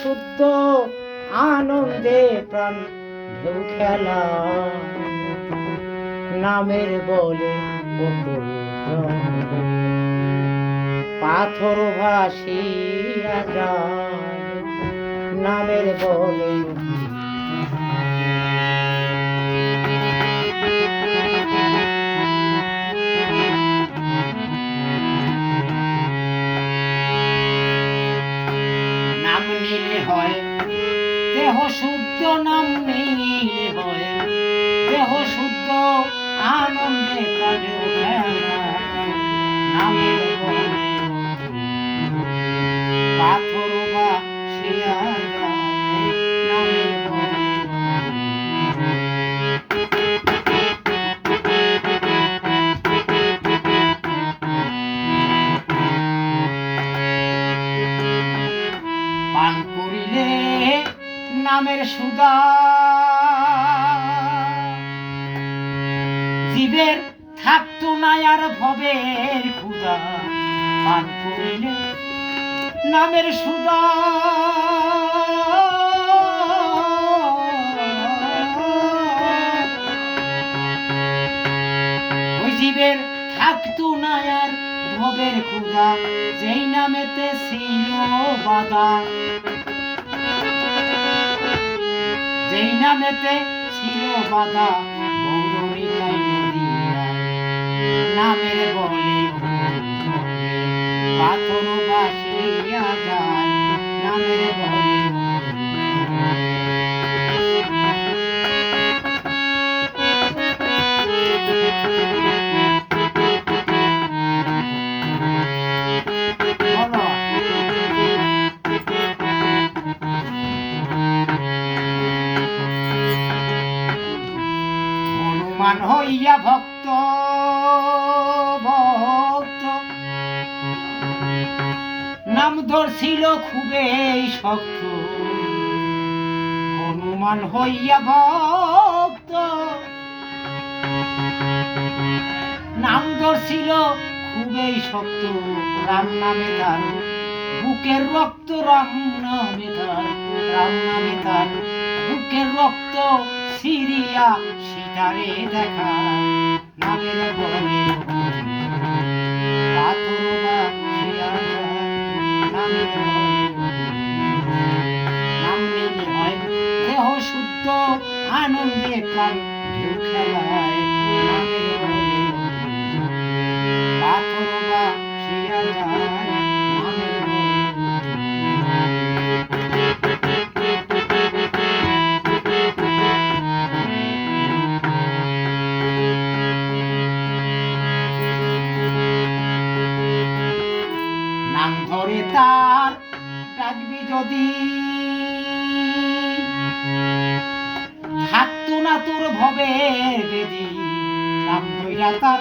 শুদ্ধ আনন্দে প্রাণ ঢেউ খেলা নামের বলে পাথর ভাসিয়া যায়। নামের বলে হয়। দেহ শুদ্ধ নাম নিলে হয়। দেহ শুদ্ধ সুদা। জীবের থাকতো না আর ভবের ক্ষুদা পান করিলে নামের সুদা। জীবের থাকতো না আর ভবের ক্ষুদা যেই নামেতে ছিল বাদা যেই নামেতে ছিল বাধা গৌরবিতাই নদিয়া নামের বলে পাথর বাসিয়া যায়। হনুমান হইয়া ভক্ত ভক্ত। নাম ধরছিল খুবই শক্ত। হনুমান হইয়া ভক্ত। নাম ধরছিল খুবই শক্ত। রাম নামে তার বুকের রক্ত রাম নামে তার রাম নামে তার বুকের রক্ত। সিরিয়া সীতারে দেখা নামের বলে নাম হয় দেহ শুদ্ধ আনন্দে প্রাণ তার ডাকবি যদি। থাকতো না তোর ভবের বেদি নাম ধইরা তার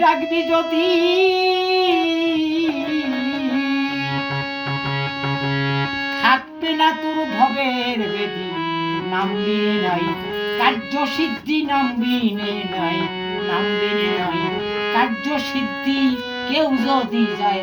ডাকবি যদি। থাকবে না তোর ভবের বেদি, নামবি নাই। কার্য সিদ্ধি নামবি নাই নামবি নাই। কার্য সিদ্ধি কেউ যদি যায়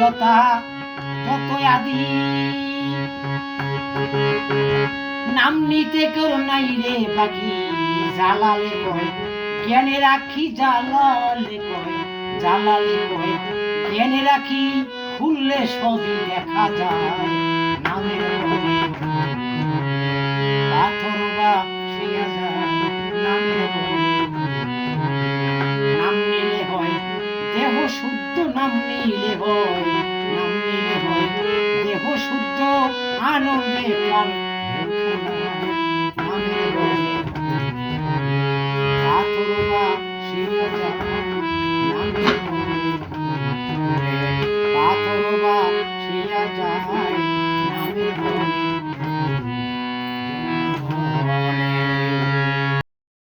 লতা যত আদি। নাম নিতে কেউ নাই রে বাকি, জালালে কয়, জ্ঞানে রাখি জালালে কয় জালালে কয়, জ্ঞানে রাখি খুললে সবই দেখা যায় নামের পাথর বা শিয়া যায় নামের